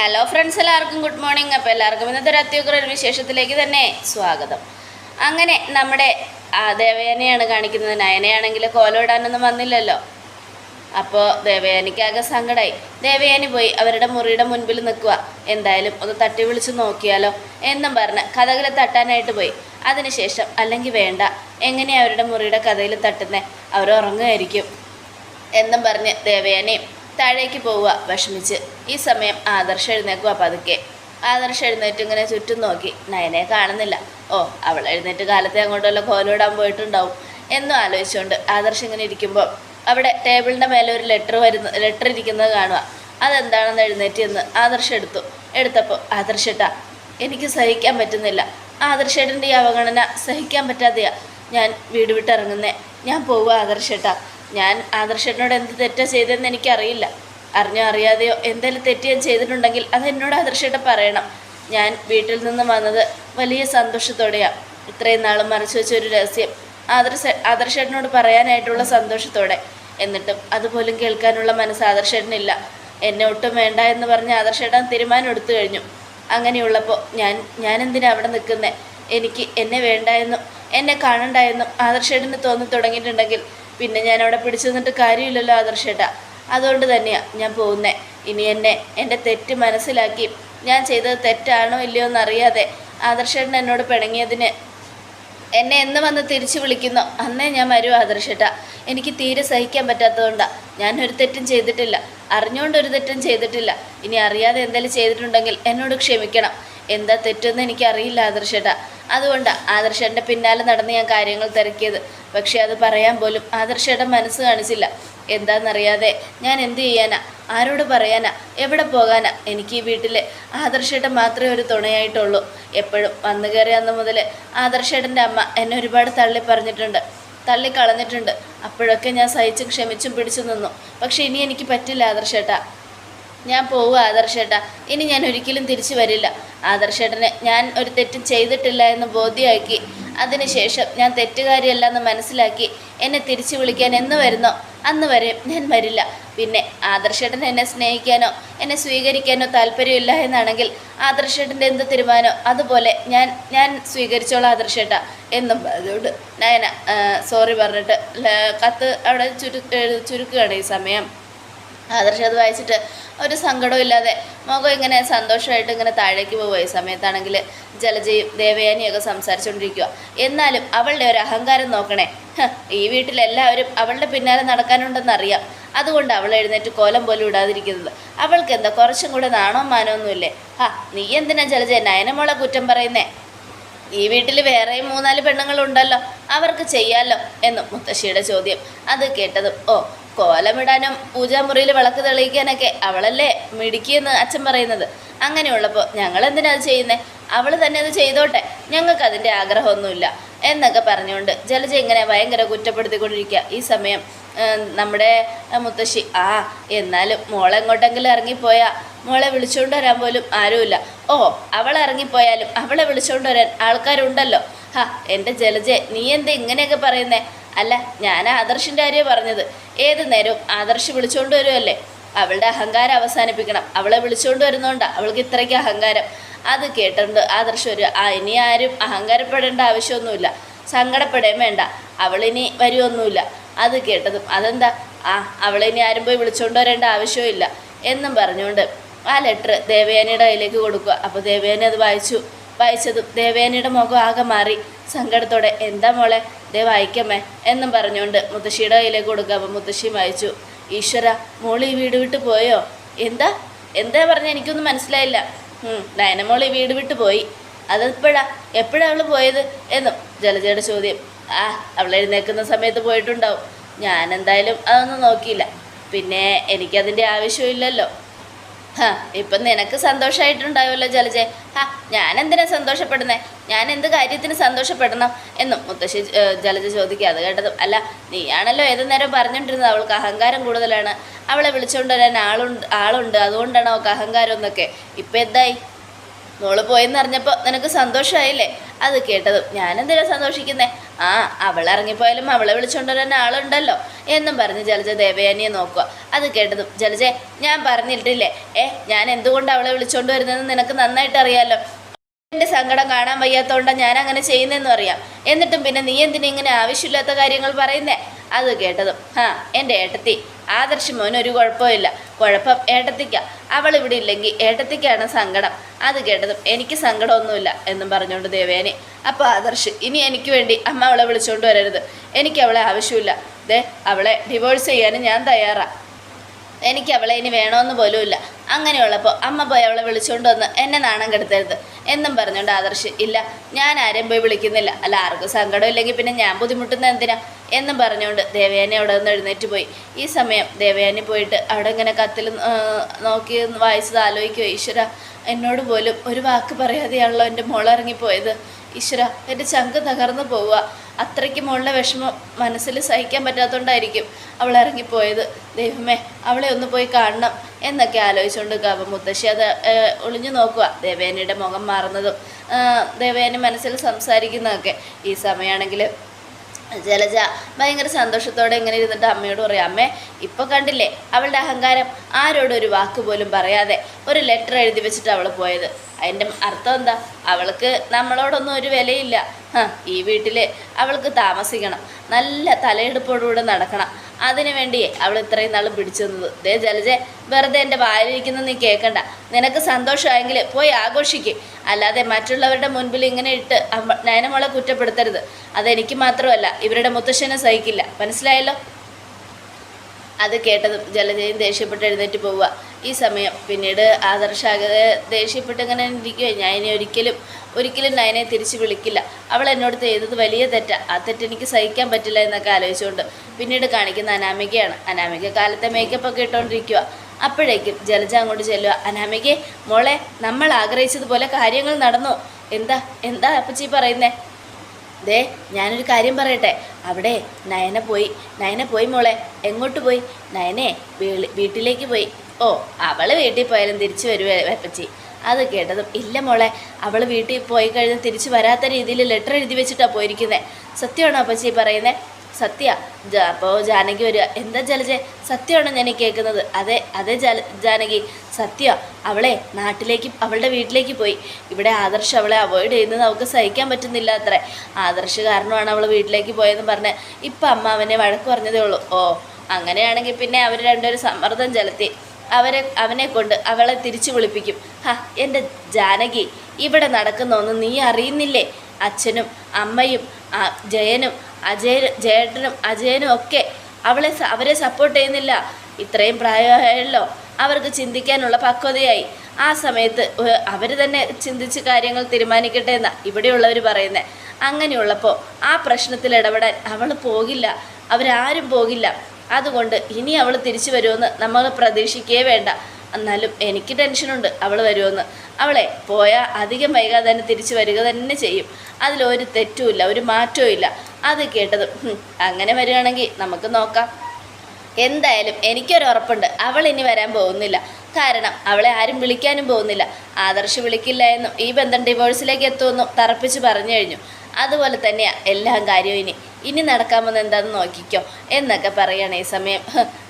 Hello friends എല്ലാവർക്കും good morning അപ്പോൾ എല്ലാവർക്കും ഇന്നത്തെ ഒരു അത്യുഗ്ര ഒരു വിശേഷത്തിലേക്ക് തന്നെ സ്വാഗതം. അങ്ങനെ നമ്മുടെ ദേവയാനിയാണ് കാണിക്കുന്നത്. നയനയാണെങ്കിൽ കോലോടാനൊന്നും വന്നില്ലല്ലോ. അപ്പോൾ ദേവയാനിക്കാകെ സങ്കടമായി ദേവയാനി പോയി അവരുടെ മുറിയുടെ മുൻപിൽ നിൽക്കുക. എന്തായാലും ഒന്ന് തട്ടി വിളിച്ച് നോക്കിയാലോ എന്നും പറഞ്ഞ് കഥകൾ തട്ടാനായിട്ട് പോയി. അതിനുശേഷം അല്ലെങ്കിൽ വേണ്ട എങ്ങനെയാണ് അവരുടെ മുറിയുടെ കഥയിൽ തട്ടുന്നത് അവർ ഉറങ്ങുമായിരിക്കും എന്നും പറഞ്ഞ് ദേവയാനയും താഴേക്ക് പോവുക. വിഷമിച്ച്. ഈ സമയം ആദർശ എഴുന്നേക്കുക പതുക്കെ. ആദർശ എഴുന്നേറ്റ് ഇങ്ങനെ ചുറ്റും നോക്കി. നയനെ കാണുന്നില്ല. ഓ അവൾ എഴുന്നേറ്റ് കാലത്തെ അങ്ങോട്ടല്ല കോലോടാൻ പോയിട്ടുണ്ടാവും എന്നും ആലോചിച്ചുകൊണ്ട് ആദർശ് ഇങ്ങനെ ഇരിക്കുമ്പോൾ അവിടെ ടേബിളിന്റെ മേലെ ഒരു ലെറ്റർ വരുന്ന ലെറ്റർ ഇരിക്കുന്നത് കാണുക. അതെന്താണെന്ന് എഴുന്നേറ്റ് എന്ന് ആദർശ് എടുത്തു. എടുത്തപ്പോൾ ആദർശട്ടാ എനിക്ക് സഹിക്കാൻ പറ്റുന്നില്ല. ആദർശേട്ടന്റെ ഈ അവഗണന സഹിക്കാൻ പറ്റാതെയാ. ഞാൻ വീട് വിട്ടിറങ്ങുന്നേ ഞാൻ പോവുക ആദർശേട്ടാ ഞാൻ ആദർശനോട് എന്ത് തെറ്റാ ചെയ്തതെന്ന് എനിക്കറിയില്ല. അറിഞ്ഞോ അറിയാതെയോ എന്തെങ്കിലും തെറ്റ് ഞാൻ ചെയ്തിട്ടുണ്ടെങ്കിൽ അത് എന്നോട് ആദർശയുടെ പറയണം. ഞാൻ വീട്ടിൽ നിന്ന് വന്നത് വലിയ സന്തോഷത്തോടെയാണ് ഇത്രയും നാളും മറച്ചു വെച്ച ഒരു രഹസ്യം ആദർശ ആദർശേട്ടനോട് പറയാനായിട്ടുള്ള സന്തോഷത്തോടെ. എന്നിട്ടും അതുപോലും കേൾക്കാനുള്ള മനസ്സ് ആദർശേട്ടനില്ല. എന്നെ ഒട്ടും വേണ്ട എന്ന് പറഞ്ഞ് ആദർശേട്ടൻ തീരുമാനം എടുത്തു കഴിഞ്ഞു. അങ്ങനെയുള്ളപ്പോൾ ഞാൻ ഞാൻ എന്തിനാ അവിടെ നിൽക്കുന്നത് എനിക്ക് എന്നെ വേണ്ടായെന്നും എന്നെ കാണണ്ടായെന്നും ആദർശേട്ടന് തോന്നി തുടങ്ങിയിട്ടുണ്ടെങ്കിൽ പിന്നെ ഞാൻ അവിടെ പിടിച്ചു നിന്നിട്ട് കാര്യമില്ലല്ലോ ആദർശേട്ടാ. അതുകൊണ്ട് തന്നെയാണ് ഞാൻ പോകുന്നത് ഇനി എന്നെ എന്റെ തെറ്റ് മനസ്സിലാക്കി ഞാൻ ചെയ്തത് തെറ്റാണോ ഇല്ലയോ എന്നറിയാതെ ആദർശേട്ടൻ എന്നോട് പിണങ്ങിയതിന് എന്നെ എന്ന് വന്ന് തിരിച്ചു വിളിക്കുന്നു? അന്നേ ഞാൻ വരൂ ആദർശേട്ടാ. എനിക്ക് തീരെ സഹിക്കാൻ പറ്റാത്തതുകൊണ്ടാണ് ഞാൻ ഒരു തെറ്റും ചെയ്തിട്ടില്ല. അറിഞ്ഞുകൊണ്ട് ഒരു തെറ്റും ചെയ്തിട്ടില്ല. ഇനി അറിയാതെ എന്തെങ്കിലും ചെയ്തിട്ടുണ്ടെങ്കിൽ എന്നോട് ക്ഷമിക്കണം. എന്താ തെറ്റെന്ന് എനിക്കറിയില്ല ആദർശേട്ട. അതുകൊണ്ട് ആദർശേട്ടന്റെ പിന്നാലെ നടന്ന് ഞാൻ കാര്യങ്ങൾ തിരക്കിയത്. പക്ഷേ അത് പറയാൻ പോലും ആദർശേട്ടൻ മനസ്സ് കാണിച്ചില്ല. എന്താണെന്നറിയാതെ ഞാൻ എന്ത് ചെയ്യാനാ? ആരോട് പറയാനാ? എവിടെ പോകാനാ? എനിക്ക് ഈ വീട്ടിൽ ആദർശേട്ടൻ മാത്രമേ ഒരു തുണയായിട്ടുള്ളൂ. എപ്പോഴും വന്നു കയറി അന്ന് മുതൽ ആദർശേട്ടന്റെ അമ്മ എന്നെ ഒരുപാട് തള്ളി പറഞ്ഞിട്ടുണ്ട്. തള്ളിക്കളഞ്ഞിട്ടുണ്ട്. അപ്പോഴൊക്കെ ഞാൻ സഹിച്ചും ക്ഷമിച്ചും പിടിച്ചു നിന്നു. പക്ഷേ ഇനി എനിക്ക് പറ്റില്ല ആദർശേട്ടാ. ഞാൻ പോവുക ആദർശേട്ടാ. ഇനി ഞാൻ ഒരിക്കലും തിരിച്ചു വരില്ല. ആദർശേട്ടനെ ഞാൻ ഒരു തെറ്റും ചെയ്തിട്ടില്ല എന്ന് ബോധ്യമാക്കി. അതിനുശേഷം ഞാൻ തെറ്റുകാരിയല്ല എന്ന് മനസ്സിലാക്കി എന്നെ തിരിച്ചു വിളിക്കാൻ എന്ന് വരുന്നോ? അന്ന് വരെ ഞാൻ വരില്ല. പിന്നെ ആദർശേട്ടൻ എന്നെ സ്നേഹിക്കാനോ എന്നെ സ്വീകരിക്കാനോ താല്പര്യമില്ല എന്നാണെങ്കിൽ ആദർശേട്ടന്റെ എന്ത് തീരുമാനമോ? അതുപോലെ ഞാൻ ഞാൻ സ്വീകരിച്ചോളാം ആദർശേട്ട എന്നും അതുകൊണ്ട് നയന സോറി പറഞ്ഞിട്ട് കത്ത് അവിടെ ചുരു ചുരുക്കുകയാണ് ഈ സമയം. ആദർശം അത് വായിച്ചിട്ട് ഒരു സങ്കടവും ഇല്ലാതെ മുഖം ഇങ്ങനെ സന്തോഷമായിട്ട് ഇങ്ങനെ താഴേക്ക് പോകുക ഈ സമയത്താണെങ്കിൽ ജലജയും ദേവയാനിയൊക്കെ സംസാരിച്ചുകൊണ്ടിരിക്കുക. എന്നാലും അവളുടെ ഒരു അഹങ്കാരം നോക്കണേ. ഈ വീട്ടിലെല്ലാവരും അവളുടെ പിന്നാലെ നടക്കാനുണ്ടെന്നറിയാം. അതുകൊണ്ട് അവൾ എഴുന്നേറ്റ് കോലം പോലും ഇടാതിരിക്കുന്നത്. അവൾക്ക് എന്താ കുറച്ചും കൂടെ നാണോ മാനമൊന്നുമില്ലേ ആ നീ എന്തിനാ ജലജ നയനമോളെ കുറ്റം പറയുന്നേ? ഈ വീട്ടിൽ വേറെയും മൂന്നാൽ പെണ്ണുങ്ങളുണ്ടല്ലോ. അവർക്ക് ചെയ്യാമല്ലോ എന്നും മുത്തശ്ശിയുടെ ചോദ്യം. അത് കേട്ടതും ഓ കോലമിടാനും പൂജാമുറിയിൽ വിളക്ക് തെളിയിക്കാനൊക്കെ അവളല്ലേ മിടുക്കിയെന്ന് അച്ഛൻ പറയുന്നത്. അങ്ങനെയുള്ളപ്പോൾ ഞങ്ങൾ എന്തിനാ അത് ചെയ്യുന്നേ? അവൾ തന്നെ അത് ചെയ്തോട്ടെ. ഞങ്ങൾക്ക് അതിന്റെ ആഗ്രഹമൊന്നുമില്ല. എന്നൊക്കെ പറഞ്ഞുകൊണ്ട് ജലജ ഇങ്ങനെ ഭയങ്കര കുറ്റപ്പെടുത്തിക്കൊണ്ടിരിക്കുക. ഈ സമയം നമ്മുടെ മുത്തശ്ശി ആ എന്നാലും മോളെ എങ്ങോട്ടെങ്കിലും ഇറങ്ങിപ്പോയാ. മോളെ വിളിച്ചുകൊണ്ട് വരാൻ പോലും ആരുമില്ല. ഓ അവൾ ഇറങ്ങിപ്പോയാലും അവളെ വിളിച്ചുകൊണ്ട് വരാൻ ആൾക്കാരുണ്ടല്ലോ. ഹാ എന്റെ ജലജെ നീ എന്താ ഇങ്ങനെയൊക്കെ പറയുന്നേ? അല്ല ഞാൻ ആദർശിന്റെ കാര്യം പറഞ്ഞത്. ഏത് നേരവും ആദർശ് വിളിച്ചുകൊണ്ട് വരുമല്ലേ അവളുടെ അഹങ്കാരം അവസാനിപ്പിക്കണം. അവളെ വിളിച്ചുകൊണ്ട് വരുന്നോണ്ടാ അവൾക്ക് ഇത്രയ്ക്ക് അഹങ്കാരം. അത് കേട്ടിട്ടുണ്ട് ആദർശ് ഒരു ആ ഇനി ആരും അഹങ്കാരപ്പെടേണ്ട ആവശ്യമൊന്നുമില്ല. സങ്കടപ്പെടുകയും വേണ്ട. അവളിനി വരുമൊന്നുമില്ല അത് കേട്ടതും അതെന്താ? ആ അവളിനി ആരും പോയി വിളിച്ചുകൊണ്ട് വരേണ്ട ആവശ്യമില്ല എന്നും പറഞ്ഞുകൊണ്ട് ആ ലെറ്റർ ദേവയാനിയുടെ കയ്യിലേക്ക് കൊടുക്കുക. അപ്പോൾ ദേവയാനി അത് വായിച്ചു. വായിച്ചതും ദേവയാനിയുടെ മുഖം ആകെ മാറി. സങ്കടത്തോടെ എന്താ മോളെ? ദേ വായിക്കമ്മേ എന്നും പറഞ്ഞുകൊണ്ട് മുത്തശ്ശിയുടെ കയ്യിലേക്ക് കൊടുക്കുക. അപ്പോൾ മുത്തശ്ശി വായിച്ചു. ഈശ്വര മോളി വീട് വിട്ട് പോയോ? എന്താ? എന്താ പറഞ്ഞ? എനിക്കൊന്നും മനസ്സിലായില്ല. നയനമോളി വീട് വിട്ട് പോയി. അതെപ്പോഴാ? എപ്പോഴാ അവൾ പോയത്? എന്നും ജലജയുടെ ചോദ്യം. ആ അവൾ എഴുന്നേൽക്കുന്ന സമയത്ത് പോയിട്ടുണ്ടാവും. ഞാൻ എന്തായാലും അതൊന്നും നോക്കിയില്ല. പിന്നെ എനിക്കതിന്റെ ആവശ്യമില്ലല്ലോ ഇപ്പം നിനക്ക് സന്തോഷമായിട്ടുണ്ടാവുമല്ലോ ജലജെ. ഹാ ഞാൻ എന്തിനാ സന്തോഷപ്പെടുന്നേ? ഞാൻ എന്ത് കാര്യത്തിന് സന്തോഷപ്പെടണം എന്നും മുത്തശ്ശി ജലജ ചോദിക്കുക. അത് കേട്ടതും അല്ല നീയാണല്ലോ ഏത് നേരം പറഞ്ഞുകൊണ്ടിരുന്നത്? അവൾക്ക് അഹങ്കാരം കൂടുതലാണ്. അവളെ വിളിച്ചുകൊണ്ട് വരാൻ ആളുണ്ട് ആളുണ്ട്. അതുകൊണ്ടാണ് അവൾക്ക് അഹങ്കാരം എന്നൊക്കെ. ഇപ്പം എന്തായി? മോൾ പോയെന്ന് അറിഞ്ഞപ്പോൾ നിനക്ക് സന്തോഷമായില്ലേ അത് കേട്ടതും ഞാനെന്തിനാ സന്തോഷിക്കുന്നേ? ആ അവൾ ഇറങ്ങിപ്പോയാലും അവളെ വിളിച്ചുകൊണ്ടുവരാൻ ആളുണ്ടല്ലോ എന്നും പറഞ്ഞ് ജലജ ദേവയാനിയെ നോക്കുക. അത് കേട്ടതും ജലജെ ഞാൻ പറഞ്ഞിട്ടില്ലേ? ഏ ഞാൻ എന്തുകൊണ്ട് അവളെ വിളിച്ചുകൊണ്ട് വരുന്നതെന്ന് നിനക്ക് നന്നായിട്ട് അറിയാലോ? എന്റെ സങ്കടം കാണാൻ വയ്യാത്തതുകൊണ്ടാണ് ഞാൻ അങ്ങനെ ചെയ്യുന്നതെന്നും അറിയാം. എന്നിട്ടും പിന്നെ നീ എന്തിനാ ഇങ്ങനെ ആവശ്യമില്ലാത്ത കാര്യങ്ങൾ പറയുന്നേ? അത് കേട്ടതും ആ എന്റെ ഏട്ടത്തി ആദർശ് മോൻ ഒരു കുഴപ്പമില്ല. കുഴപ്പം ഏട്ടത്തിക്ക. അവൾ ഇവിടെ ഇല്ലെങ്കിൽ ഏട്ടത്തിക്കാണ് സങ്കടം. അത് കേട്ടതും എനിക്ക് സങ്കടമൊന്നുമില്ല എന്നും പറഞ്ഞുകൊണ്ട് ദേവേനെ. അപ്പോൾ ആദർശ് ഇനി എനിക്ക് വേണ്ടി അമ്മ അവളെ വിളിച്ചുകൊണ്ട് വരരുത്. എനിക്ക് അവളെ ആവശ്യമില്ല. ദേ അവളെ ഡിവോഴ്സ് ചെയ്യാനും ഞാൻ തയ്യാറാണ് എനിക്ക് അവളെ ഇനി വേണമെന്ന് പോലുമില്ല. അങ്ങനെയുള്ളപ്പോൾ അമ്മ പോയി അവളെ വിളിച്ചുകൊണ്ട് വന്ന് എന്നെ നാണം കെടുത്തരുത്. എന്നും പറഞ്ഞുകൊണ്ട് ആദർശ് ഇല്ല ഞാൻ ആരെയും പോയി വിളിക്കുന്നില്ല. അല്ല ആർക്കും സങ്കടം ഇല്ലെങ്കിൽ പിന്നെ ഞാൻ ബുദ്ധിമുട്ടുന്ന എന്തിനാ? എന്നും പറഞ്ഞുകൊണ്ട് ദേവയാനി അവിടെ നിന്ന് എഴുന്നേറ്റ് പോയി. ഈ സമയം ദേവയാനി പോയിട്ട് അവിടെ ഇങ്ങനെ കത്തിൽ നോക്കി വായിച്ചത് ആലോചിക്കുക ഈശ്വര എന്നോട് പോലും ഒരു വാക്ക് പറയാതെയാണല്ലോ എന്റെ മോളിറങ്ങിപ്പോയത് ഈശ്വര എന്റെ ചങ്ക് തകർന്നു പോവുക. അത്രയ്ക്ക് മോളുടെ വിഷമം മനസ്സിൽ സഹിക്കാൻ പറ്റാത്തതുകൊണ്ടായിരിക്കും അവൾ ഇറങ്ങിപ്പോയത്. ദൈവമേ അവളെ ഒന്ന് പോയി കാണണം എന്നൊക്കെ ആലോചിച്ചുകൊണ്ട് ഗവ മുത്തശ്ശി അത് ഒളിഞ്ഞു നോക്കുക. ദേവേനയുടെ മുഖം മാറുന്നതും ദേവേന മനസ്സിൽ സംസാരിക്കുന്നതൊക്കെ. ഈ സമയമാണെങ്കിൽ ജലജ ഭയങ്കര സന്തോഷത്തോടെ ഇങ്ങനെ ഇരുന്നിട്ട് അമ്മയോട് പറയും അമ്മേ ഇപ്പോൾ കണ്ടില്ലേ അവളുടെ അഹങ്കാരം? ആരോടും ഒരു വാക്ക് പോലും പറയാതെ ഒരു ലെറ്റർ എഴുതി വെച്ചിട്ട് അവൾ പോയത്. അതിന്റെ അർത്ഥം എന്താ? അവൾക്ക് നമ്മളോടൊന്നും ഒരു വിലയില്ല. ഈ വീട്ടിൽ അവൾക്ക് താമസിക്കണം. നല്ല തലയെടുപ്പോടുകൂടെ നടക്കണം. അതിനു വേണ്ടിയേ അവൾ ഇത്രയും നാൾ പിടിച്ചു നിന്നത്. ദേ ജലജെ വെറുതെ എന്റെ വായിലിരിക്കുന്നത് നീ കേൾക്കണ്ട നിനക്ക് സന്തോഷമായെങ്കിൽ പോയി ആഘോഷിക്കും. അല്ലാതെ മറ്റുള്ളവരുടെ മുൻപിൽ ഇങ്ങനെ ഇട്ട് നയനമോളെ കുറ്റപ്പെടുത്തരുത്. അതെനിക്ക് മാത്രമല്ല ഇവരുടെ മുത്തശ്ശനെ സഹിക്കില്ല. മനസ്സിലായല്ലോ? അത് കേട്ടതും ജലജയും ദേഷ്യപ്പെട്ട് എഴുന്നേറ്റ് പോവുക. ഈ സമയം പിന്നീട് ആദർശാകെ ദേഷ്യപ്പെട്ട് ഇങ്ങനെ ഇരിക്കുക ഞാൻ ഇനി ഒരിക്കലും ഒരിക്കലും നയനെ തിരിച്ച് വിളിക്കില്ല. അവൾ എന്നോട് ചെയ്തത് വലിയ തെറ്റാണ് ആ തെറ്റ് എനിക്ക് സഹിക്കാൻ പറ്റില്ല എന്നൊക്കെ ആലോചിച്ചുകൊണ്ട് പിന്നീട് കാണിക്കുന്ന അനാമികയാണ്. അനാമിക കാലത്തെ മേക്കപ്പ് ഒക്കെ ഇട്ടുകൊണ്ടിരിക്കുക അപ്പോഴേക്കും ജലജ അങ്ങോട്ട് ചെല്ലുക അനാമികെ മോളെ നമ്മൾ ആഗ്രഹിച്ചതുപോലെ കാര്യങ്ങൾ നടന്നു. എന്താ എന്താ അപ്പച്ചി പറയുന്നേ? ദേ ഞാനൊരു കാര്യം പറയട്ടെ. അവിടെ നയന പോയി. നയന പോയി മോളെ. എങ്ങോട്ട് പോയി? നയനെ വീട്ടിലേക്ക് പോയി. ഓ അവൾ വീട്ടിൽ പോയാലും തിരിച്ചു വരുവേ വെപ്പച്ചി അത് കേട്ടതും ഇല്ല മോളെ. അവൾ വീട്ടിൽ പോയി കഴിഞ്ഞ് തിരിച്ചു വരാത്ത രീതിയിൽ ലെറ്റർ എഴുതി വെച്ചിട്ടാണ് പോയിരിക്കുന്നത് സത്യമാണോ അപ്പച്ചി പറയുന്നത് സത്യ. അപ്പോൾ ജാനകി വരിക. എന്താ ജലജെ? സത്യമാണോ ഞാൻ കേൾക്കുന്നത്? അതെ അതെ ജല ജാനകി. സത്യ അവളെ നാട്ടിലേക്ക് അവളുടെ വീട്ടിലേക്ക് പോയി. ഇവിടെ ആദർശ് അവളെ അവോയ്ഡ് ചെയ്യുന്നത് അവൾക്ക് സഹിക്കാൻ പറ്റുന്നില്ല അത്രേ. ആദർശ് കാരണമാണ് അവൾ വീട്ടിലേക്ക് പോയെന്ന് പറഞ്ഞ് ഇപ്പം അമ്മ അവനെ വഴക്ക് പറഞ്ഞതേ ഉള്ളൂ. ഓ അങ്ങനെയാണെങ്കിൽ പിന്നെ അവർ രണ്ടുപേരും സമ്മർദ്ദം ചെലുത്തി. അവരെ അവനെ കൊണ്ട് അവളെ തിരിച്ചു വിളിപ്പിക്കും. ഹാ എന്റെ ജാനകി ഇവിടെ നടക്കുന്നൊന്നും നീ അറിയുന്നില്ലേ? അച്ഛനും അമ്മയും ജയനും അജയ ജയേട്ടനും അജയനും ഒക്കെ അവളെ അവരെ സപ്പോർട്ട് ചെയ്യുന്നില്ല. ഇത്രയും പ്രായമായല്ലോ. അവർക്ക് ചിന്തിക്കാനുള്ള പക്വതയായി. ആ സമയത്ത് അവർ തന്നെ ചിന്തിച്ച് കാര്യങ്ങൾ തീരുമാനിക്കട്ടെ എന്നാ ഇവിടെയുള്ളവർ പറയുന്നത് അങ്ങനെയുള്ളപ്പോൾ ആ പ്രശ്നത്തിൽ ഇടപെടാൻ അവൾ പോകില്ല. അവരാരും പോകില്ല. അതുകൊണ്ട് ഇനി അവൾ തിരിച്ചു വരുമെന്ന് നമ്മൾ പ്രതീക്ഷിക്കേ വേണ്ട. എന്നാലും എനിക്ക് ടെൻഷനുണ്ട് അവൾ വരുമെന്ന്. അവളെ പോയാൽ അധികം വൈകാതെ തന്നെ തിരിച്ചു വരിക തന്നെ ചെയ്യും. അതിലൊരു തെറ്റുമില്ല ഒരു മാറ്റവും ഇല്ല അത് കേട്ടത്. അങ്ങനെ വരികയാണെങ്കിൽ നമുക്ക് നോക്കാം. എന്തായാലും എനിക്കൊരു ഉറപ്പുണ്ട്. അവൾ ഇനി വരാൻ പോകുന്നില്ല. കാരണം അവളെ ആരും വിളിക്കാനും പോകുന്നില്ല. ആദർശ് വിളിക്കില്ല എന്നും ഈ ബന്ധം ഡിവോഴ്സിലേക്ക് എത്തുമെന്നും തറപ്പിച്ച് പറഞ്ഞു കഴിഞ്ഞു. അതുപോലെ തന്നെയാണ് എല്ലാ കാര്യവും ഇനി. ഇനി നടക്കാമെന്ന് എന്താണെന്ന് നോക്കിക്കോ എന്നൊക്കെ പറയുകയാണ് ഈ സമയം.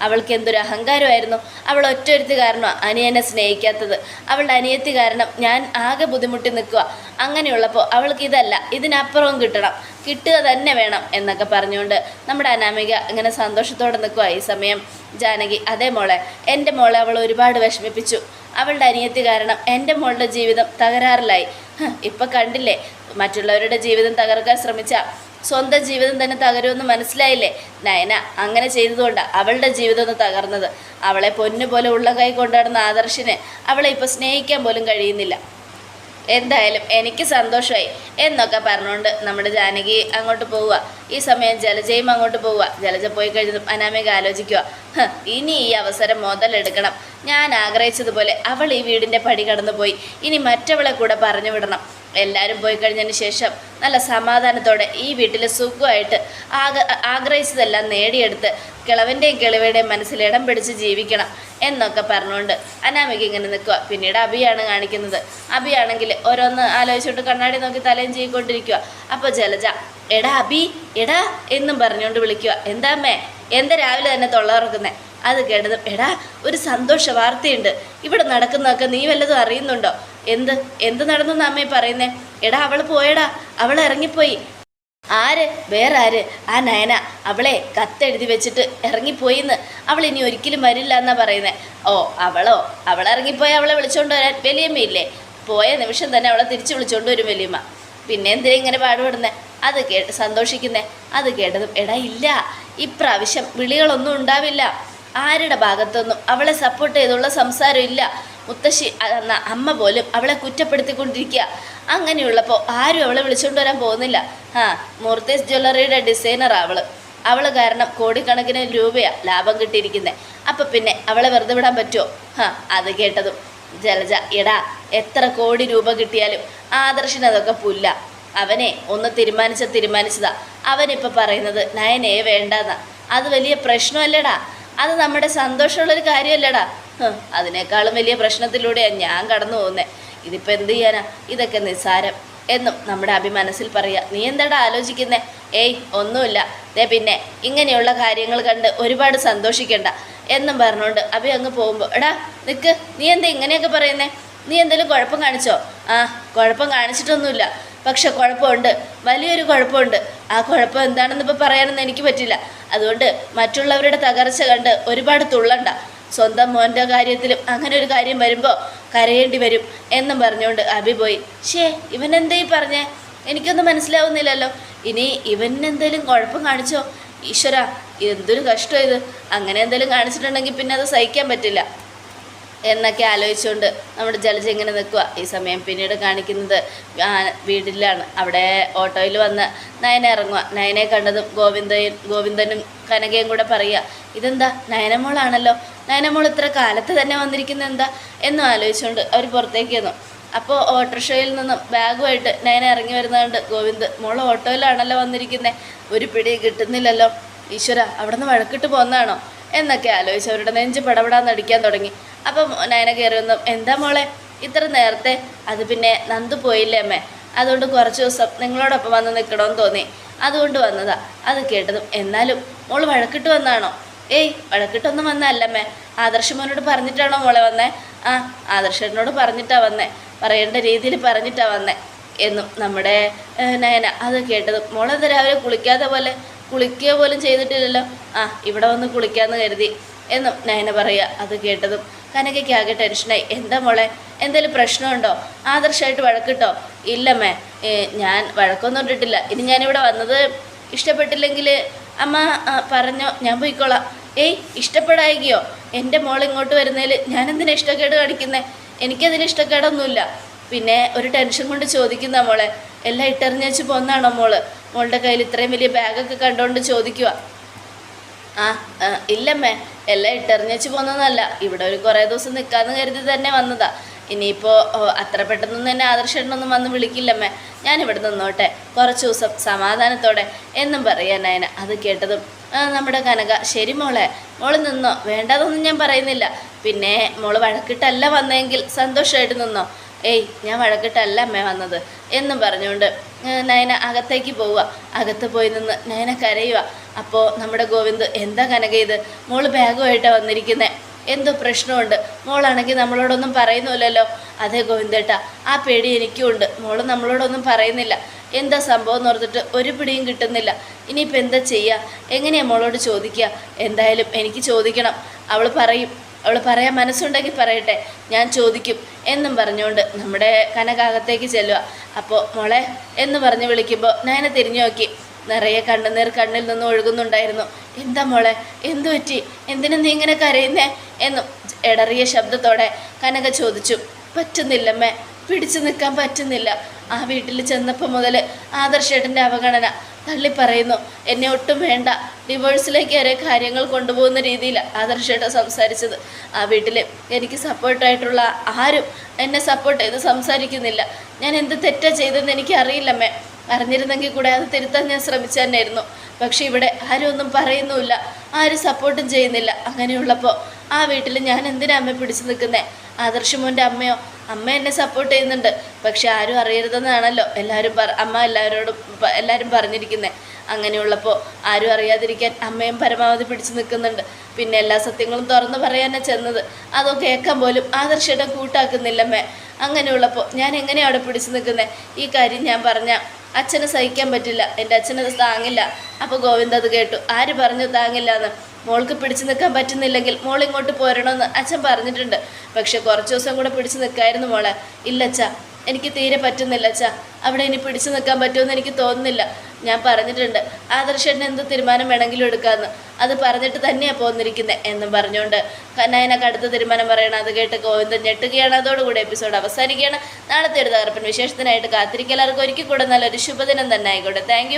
അവൾക്ക് എന്തൊരു അഹങ്കാരമായിരുന്നു. അവൾ ഒറ്റൊരുത്തി കാരണമാണ് അനിയനെ സ്നേഹിക്കാത്തത്. അവളുടെ അനിയത്തി കാരണം ഞാൻ ആകെ ബുദ്ധിമുട്ടി നിൽക്കുക അങ്ങനെയുള്ളപ്പോൾ അവൾക്ക് ഇതല്ല ഇതിനപ്പുറവും കിട്ടണം. കിട്ടുക തന്നെ വേണം എന്നൊക്കെ പറഞ്ഞുകൊണ്ട് നമ്മുടെ അനാമിക ഇങ്ങനെ സന്തോഷത്തോടെ നിൽക്കുക ഈ സമയം. ജാനകി അതേ മോളെ എന്റെ മോളെ അവൾ ഒരുപാട് വിഷമിപ്പിച്ചു. അവളുടെ അനിയത്തി കാരണം എന്റെ മോളുടെ ജീവിതം തകരാറിലായി. ഇപ്പം കണ്ടില്ലേ? മറ്റുള്ളവരുടെ ജീവിതം തകർക്കാൻ ശ്രമിച്ച. സ്വന്തം ജീവിതം തന്നെ തകരുമെന്ന് മനസ്സിലായില്ലേ? നയന അങ്ങനെ ചെയ്തതുകൊണ്ട് അവളുടെ ജീവിതം ഒന്ന് തകർന്നത്. അവളെ പൊന്നു പോലെ ഉള്ള കൈ കൊണ്ടുവരുന്ന ആദർശിന് അവളെ ഇപ്പോൾ സ്നേഹിക്കാൻ പോലും കഴിയുന്നില്ല. എന്തായാലും എനിക്ക് സന്തോഷമായി എന്നൊക്കെ പറഞ്ഞുകൊണ്ട് നമ്മുടെ ജാനകി അങ്ങോട്ട് പോവുക. ഈ സമയം ജലജയും അങ്ങോട്ട് പോവുക. ജലജ പോയി കഴിഞ്ഞതും അനാമിക ആലോചിക്കുക. ഇനി ഈ അവസരം മുതലെടുക്കണം. ഞാൻ ആഗ്രഹിച്ചതുപോലെ അവൾ ഈ വീടിന്റെ പടി കടന്നു പോയി ഇനി മറ്റവളെ കൂടെ പറഞ്ഞു വിടണം. എല്ലാവരും പോയി കഴിഞ്ഞതിന് ശേഷം നല്ല സമാധാനത്തോടെ ഈ വീട്ടിൽ സുഖമായിട്ട് ആഗ ആഗ്രഹിച്ചതെല്ലാം നേടിയെടുത്ത് കിളവന്റെയും കിളവയുടെയും മനസ്സിൽ ഇടം പിടിച്ച് ജീവിക്കണം എന്നൊക്കെ പറഞ്ഞുകൊണ്ട് അനാമിക ഇങ്ങനെ നിൽക്കുക പിന്നീട് അബിയാണ് കാണിക്കുന്നത്. അബിയാണെങ്കിൽ ഓരോന്ന് ആലോചിച്ചുകൊണ്ട് കണ്ണാടി നോക്കി തലയും ചെയ്യിക്കൊണ്ടിരിക്കുക അപ്പോൾ ജലജ എടാ അബി എടാ എന്നും പറഞ്ഞുകൊണ്ട് വിളിക്കുക എന്താ അമ്മേ? എന്താ രാവിലെ തന്നെ തൊള്ള അത് കേട്ടതും എടാ ഒരു സന്തോഷ വാർത്തയുണ്ട്. ഇവിടെ നടക്കുന്നതൊക്കെ നീ വല്ലതും അറിയുന്നുണ്ടോ? എന്ത് എന്ത് നടന്നു അമ്മേ പറയുന്നേ? എടാ അവൾ പോയടാ. അവൾ ഇറങ്ങിപ്പോയി. ആര്? വേറെ ആര് ആ നയന. അവളെ കത്തെഴുതി വെച്ചിട്ട് ഇറങ്ങിപ്പോയിന്ന്. അവൾ ഇനി ഒരിക്കലും വരില്ല എന്നാ പറയുന്നത് ഓ അവളോ? അവൾ ഇറങ്ങിപ്പോയി അവളെ വിളിച്ചോണ്ട് വരാൻ വലിയമ്മയില്ലേ? പോയ നിമിഷം തന്നെ അവളെ തിരിച്ചു വിളിച്ചോണ്ട് വരും വലിയമ്മ. പിന്നെ എന്തിനാ ഇങ്ങനെ പാടുപെടുന്നേ? അത് കേട്ട് സന്തോഷിക്കുന്നേ? അത് കേട്ടതും എടാ ഇല്ല. ഇപ്രാവശ്യം വിളികളൊന്നും ഉണ്ടാവില്ല. ആരുടെ ഭാഗത്തൊന്നും അവളെ സപ്പോർട്ട് ചെയ്തുള്ള സംസാരം ഇല്ല മുത്തശ്ശി എന്ന അമ്മ പോലും അവളെ കുറ്റപ്പെടുത്തിക്കൊണ്ടിരിക്കുക. അങ്ങനെയുള്ളപ്പോൾ ആരും അവളെ വിളിച്ചുകൊണ്ട് വരാൻ പോകുന്നില്ല. ആ മൂർത്തേസ് ജ്വല്ലറിയുടെ ഡിസൈനറാണ് അവൾ. അവൾ കാരണം കോടിക്കണക്കിന് രൂപയാണ് ലാഭം കിട്ടിയിരിക്കുന്നത് അപ്പം പിന്നെ അവളെ വെറുതെ വിടാൻ പറ്റുമോ ഹാ അത് കേട്ടതും. ജലജ എടാ എത്ര കോടി രൂപ കിട്ടിയാലും ആദർശിന് അതൊക്കെ പുല്ല. അവനെ ഒന്ന് തീരുമാനിച്ച തീരുമാനിച്ചതാ. അവനിപ്പോൾ പറയുന്നത് നയനേ വേണ്ടെന്നാ. അത് വലിയ പ്രശ്നമല്ലടാ. അത് നമ്മുടെ സന്തോഷമുള്ളൊരു കാര്യമല്ലടാ. അതിനേക്കാളും വലിയ പ്രശ്നത്തിലൂടെയാണ് ഞാൻ കടന്നു പോകുന്നത് ഇതിപ്പോൾ എന്ത് ചെയ്യാനാ? ഇതൊക്കെ നിസ്സാരം. എന്നും നമ്മുടെ അഭിമനസ്സിൽ പറയുക നീ എന്താടാ ആലോചിക്കുന്നേ? ഏയ് ഒന്നുമില്ല. ദേ പിന്നെ ഇങ്ങനെയുള്ള കാര്യങ്ങൾ കണ്ട് ഒരുപാട് സന്തോഷിക്കണ്ട. എന്നും പറഞ്ഞുകൊണ്ട് അഭി അങ്ങ് പോകുമ്പോൾ എടാ നിൽക്ക് നീ എന്താ ഇങ്ങനെയൊക്കെ പറയുന്നേ? നീ എന്തെങ്കിലും കുഴപ്പം കാണിച്ചോ? ആ കുഴപ്പം കാണിച്ചിട്ടൊന്നുമില്ല. പക്ഷെ കുഴപ്പമുണ്ട്. വലിയൊരു കുഴപ്പമുണ്ട്. ആ കുഴപ്പം എന്താണെന്ന് ഇപ്പോൾ പറയാനൊന്നും എനിക്ക് പറ്റില്ല. അതുകൊണ്ട് മറ്റുള്ളവരുടെ തകർച്ച കണ്ട് ഒരുപാട് തുള്ളണ്ട. സ്വന്തം മോന്റെ കാര്യത്തിലും അങ്ങനെ ഒരു കാര്യം വരുമ്പോൾ കരയേണ്ടി വരും എന്നും പറഞ്ഞുകൊണ്ട് അബി പോയി. ഷേ ഇവൻ എന്തേ പറഞ്ഞേ? എനിക്കൊന്നും മനസ്സിലാവുന്നില്ലല്ലോ. ഇനി ഇവനെന്തേലും കുഴപ്പം കാണിച്ചോ? ഈശ്വര എന്തൊരു കഷ്ടം ഇത്. അങ്ങനെ എന്തെങ്കിലും കാണിച്ചിട്ടുണ്ടെങ്കിൽ പിന്നെ അത് സഹിക്കാൻ പറ്റില്ല. എന്നൊക്കെ ആലോചിച്ചുകൊണ്ട് നമ്മുടെ ജലജ ഇങ്ങനെ നിൽക്കുക ഈ സമയം പിന്നീട് കാണിക്കുന്നത് വീടിലാണ്. അവിടെ ഓട്ടോയിൽ വന്ന് നയന ഇറങ്ങുക നയനെ കണ്ടതും ഗോവിന്ദൻ ഗോവിന്ദനും കനകയും കൂടെ പറയുക ഇതെന്താ? നയനമോളാണല്ലോ. നയനമോൾ ഇത്ര കാലത്ത് തന്നെ വന്നിരിക്കുന്നത് എന്താ? എന്നും ആലോചിച്ചുകൊണ്ട് അവർ പുറത്തേക്ക് വന്നു അപ്പോൾ ഓട്ടോറിക്ഷയിൽ നിന്നും ബാഗുമായിട്ട് നയന ഇറങ്ങി വരുന്നതുകൊണ്ട് ഗോവിന്ദ് മോൾ ഓട്ടോയിലാണല്ലോ വന്നിരിക്കുന്നത് ഒരു പിടി കിട്ടുന്നില്ലല്ലോ. ഈശ്വര അവിടെ നിന്ന് വഴക്കിട്ട് പോന്നതാണോ? എന്നൊക്കെ ആലോചിച്ച് അവരുടെ നെഞ്ച് പടപടാന്ന് അടിക്കാൻ തുടങ്ങി. അപ്പം നയന കയറി വന്നു എന്താ മോളെ? ഇത്ര നേരത്തെ? അത് പിന്നെ നന്ദു പോയില്ലേ അമ്മേ? അതുകൊണ്ട് കുറച്ച് ദിവസം നിങ്ങളോടൊപ്പം വന്ന് നിൽക്കണമെന്ന് തോന്നി. അതുകൊണ്ട് വന്നതാ. അത് കേട്ടതും എന്നാലും മോൾ വഴക്കിട്ട് വന്നാണോ? ഏയ് വഴക്കിട്ടൊന്നും വന്നല്ലമ്മേ ആദർശമോനോട് പറഞ്ഞിട്ടാണോ മോളെ വന്നേ? ആ ആദർശനോട് പറഞ്ഞിട്ടാ വന്നേ. പറയേണ്ട രീതിയിൽ പറഞ്ഞിട്ടാ വന്നേ. എന്നും നമ്മുടെ നയന അത് കേട്ടതും മോളെന്താ രാവിലെ കുളിക്കാതെ പോലെ? കുളിക്കുക പോലും ചെയ്തിട്ടില്ലല്ലോ. ആ ഇവിടെ വന്ന് കുളിക്കാന്ന് കരുതി. എന്നും നയന പറയുക അത് കേട്ടതും കനകയ്ക്ക് ആകെ ടെൻഷനായി. എന്താ മോളെ എന്തെങ്കിലും പ്രശ്നമുണ്ടോ? ആദർശമായിട്ട് വഴക്കിട്ടോ? ഇല്ലമ്മേ ഞാൻ വഴക്കൊന്നും ഇട്ടിട്ടില്ല. ഇനി ഞാനിവിടെ വന്നത് ഇഷ്ടപ്പെട്ടില്ലെങ്കിൽ അമ്മ പറഞ്ഞോ ഞാൻ പോയിക്കോളാം. ഏയ് ഇഷ്ടപ്പെടായികയോ? എന്റെ മോൾ ഇങ്ങോട്ട് വരുന്നതിൽ ഞാൻ എന്തിനാ ഇഷ്ടക്കേട് കാണിക്കുന്നേ? എനിക്കതിന് ഇഷ്ടക്കേടൊന്നുമില്ല. പിന്നെ ഒരു ടെൻഷൻ കൊണ്ട് ചോദിക്കുന്ന മോളെ എല്ലാം ഇട്ടെറിഞ്ഞു പോന്നാണോ മോൾ? മോളുടെ കയ്യിൽ ഇത്രയും വലിയ ബാഗൊക്കെ കണ്ടുകൊണ്ട് ചോദിക്കുക ആ ഇല്ലമ്മേ എല്ലാം ഇട്ടെറിഞ്ഞു പോകുന്നതല്ല ഇവിടെ ഒരു കുറേ ദിവസം നിൽക്കാന്ന് കരുതി തന്നെ വന്നതാ. ഇനിയിപ്പോൾ അത്ര പെട്ടെന്നൊന്നും എന്നെ ആദർശനൊന്നും വന്ന് വിളിക്കില്ലമ്മേ. ഞാൻ ഇവിടെ നിന്നോട്ടെ കുറച്ച് ദിവസം സമാധാനത്തോടെ. എന്നും പറയാൻ നയന അത് കേട്ടതും. നമ്മുടെ കനക ശരി മോളെ മോൾ നിന്നോ? വേണ്ടതൊന്നും ഞാൻ പറയുന്നില്ല. പിന്നെ മോൾ വഴക്കിട്ടല്ല വന്നെങ്കിൽ സന്തോഷമായിട്ട് നിന്നോ? ഏയ് ഞാൻ വഴക്കിട്ടല്ല അമ്മേ വന്നത് എന്നും പറഞ്ഞുകൊണ്ട് നയന അകത്തേക്ക് പോവുക. അകത്ത് പോയി നിന്ന് നയന കരയുക. അപ്പോൾ നമ്മുടെ ഗോവിന്ദ് എന്താ കനക ഇത്? മോൾ ബാഗുമായിട്ടാണ് വന്നിരിക്കുന്നത് എന്തോ പ്രശ്നമുണ്ട്. മോളാണെങ്കിൽ നമ്മളോടൊന്നും പറയുന്നില്ലല്ലോ. അതെ ഗോവിന്ദേട്ട ആ പേടി എനിക്കും ഉണ്ട് മോൾ നമ്മളോടൊന്നും പറയുന്നില്ല. എന്താ സംഭവം എന്ന് ഓർത്തിട്ട് ഒരു പിടിയും കിട്ടുന്നില്ല. ഇനിയിപ്പോൾ എന്താ ചെയ്യുക എങ്ങനെയാണ് മോളോട് ചോദിക്കുക? എന്തായാലും എനിക്ക് ചോദിക്കണം. അവൾ പറയും അവൾ പറയാൻ മനസ്സുണ്ടെങ്കിൽ പറയട്ടെ. ഞാൻ ചോദിക്കും. എന്നും പറഞ്ഞുകൊണ്ട് നമ്മുടെ കനകാകത്തേക്ക് ചെല്ലുക. അപ്പോൾ മോളെ എന്ന് പറഞ്ഞ് വിളിക്കുമ്പോൾ നയന തിരിഞ്ഞു നോക്കി. നിറയെ കണ്ണുനീർ കണ്ണിൽ നിന്ന് ഒഴുകുന്നുണ്ടായിരുന്നു. എന്താ മോളെ? എന്തു പറ്റി? എന്തിനു നീ ഇങ്ങനെ കരയുന്നേ? എന്നും ഇടറിയ ശബ്ദത്തോടെ കനക ചോദിച്ചു. പറ്റുന്നില്ലമ്മേ. പിടിച്ചു നിൽക്കാൻ പറ്റുന്നില്ല. ആ വീട്ടിൽ ചെന്നപ്പോൾ മുതൽ ആദർശേട്ടന്റെ അവഗണന. തള്ളി പറയുന്നു എന്നെ ഒട്ടും വേണ്ട. ഡിവോഴ്സിലേക്ക് വരെ കാര്യങ്ങൾ കൊണ്ടുപോകുന്ന രീതിയിൽ ആദർശേട്ടൻ സംസാരിച്ചത്. ആ വീട്ടിൽ എനിക്ക് സപ്പോർട്ടായിട്ടുള്ള ആരും എന്നെ സപ്പോർട്ട് ചെയ്ത് സംസാരിക്കുന്നില്ല. ഞാൻ എന്ത് തെറ്റാ ചെയ്തതെന്ന് എനിക്ക് അറിയില്ലമ്മേ അറിഞ്ഞിരുന്നെങ്കിൽ കൂടെ അത് തിരുത്താൻ ഞാൻ ശ്രമിച്ചു തന്നെയായിരുന്നു. പക്ഷേ ഇവിടെ ആരും ഒന്നും പറയുന്നുമില്ല. ആരും സപ്പോർട്ടും ചെയ്യുന്നില്ല. അങ്ങനെയുള്ളപ്പോൾ ആ വീട്ടിൽ ഞാൻ എന്തിനാ അമ്മ പിടിച്ചു നിൽക്കുന്നത് ആദർശമോന്റെ അമ്മയോ അമ്മ എന്നെ സപ്പോർട്ട് ചെയ്യുന്നുണ്ട്. പക്ഷെ ആരും അറിയരുതെന്നാണല്ലോ എല്ലാവരും പറ അമ്മ എല്ലാവരോടും എല്ലാവരും പറഞ്ഞിരിക്കുന്നത് അങ്ങനെയുള്ളപ്പോൾ ആരും അറിയാതിരിക്കാൻ അമ്മയും പരമാവധി പിടിച്ചു നിൽക്കുന്നുണ്ട്. പിന്നെ എല്ലാ സത്യങ്ങളും തുറന്നു പറയാനാണ് ചെന്നത്. അതോ കേൾക്കാൻ പോലും ആദർശയുടെ കൂട്ടാക്കുന്നില്ലമ്മേ അങ്ങനെയുള്ളപ്പോൾ ഞാൻ എങ്ങനെയാണ് അവിടെ പിടിച്ചു നിൽക്കുന്നത് ഈ കാര്യം ഞാൻ പറഞ്ഞ അച്ഛന് സഹിക്കാൻ പറ്റില്ല. എന്റെ അച്ഛനത് താങ്ങില്ല. അപ്പോൾ ഗോവിന്ദ് അത് കേട്ടു. ആര് പറഞ്ഞു താങ്ങില്ല എന്ന് മോൾക്ക് പിടിച്ചു നിൽക്കാൻ പറ്റുന്നില്ലെങ്കിൽ മോൾ ഇങ്ങോട്ട് പോരണമെന്ന് അച്ഛൻ പറഞ്ഞിട്ടുണ്ട്. പക്ഷെ കുറച്ച് ദിവസം കൂടെ പിടിച്ചു നിൽക്കായിരുന്നു മോളെ. ഇല്ലച്ചാ എനിക്ക് തീരെ പറ്റുന്നില്ല അച്ഛാ അവിടെ ഇനി പിടിച്ചു നിൽക്കാൻ പറ്റുമെന്ന് എനിക്ക് തോന്നുന്നില്ല. ഞാൻ പറഞ്ഞിട്ടുണ്ട് ആദർശന് എന്ത് തീരുമാനം വേണമെങ്കിലും എടുക്കാമെന്ന് അത് പറഞ്ഞിട്ട് തന്നെയാണ് പോന്നിരിക്കുന്നത് എന്നും പറഞ്ഞുകൊണ്ട് കന്നായനൊക്കെ അടുത്ത തീരുമാനം പറയണം. അത് കേട്ട് ഗോവിന്ദൻ ഞെട്ടുകയാണ്. അതോടുകൂടി എപ്പിസോഡ് അവസാനിക്കുകയാണ്. നാളത്തെ ഒരു തകർപ്പൻ വിശേഷത്തിനായിട്ട് കാത്തിരിക്കലർക്ക് ഒരിക്കൽ കൂടെ നല്ലൊരു ശുഭദിനം തന്നെ ആയിക്കോട്ടെ. താങ്ക്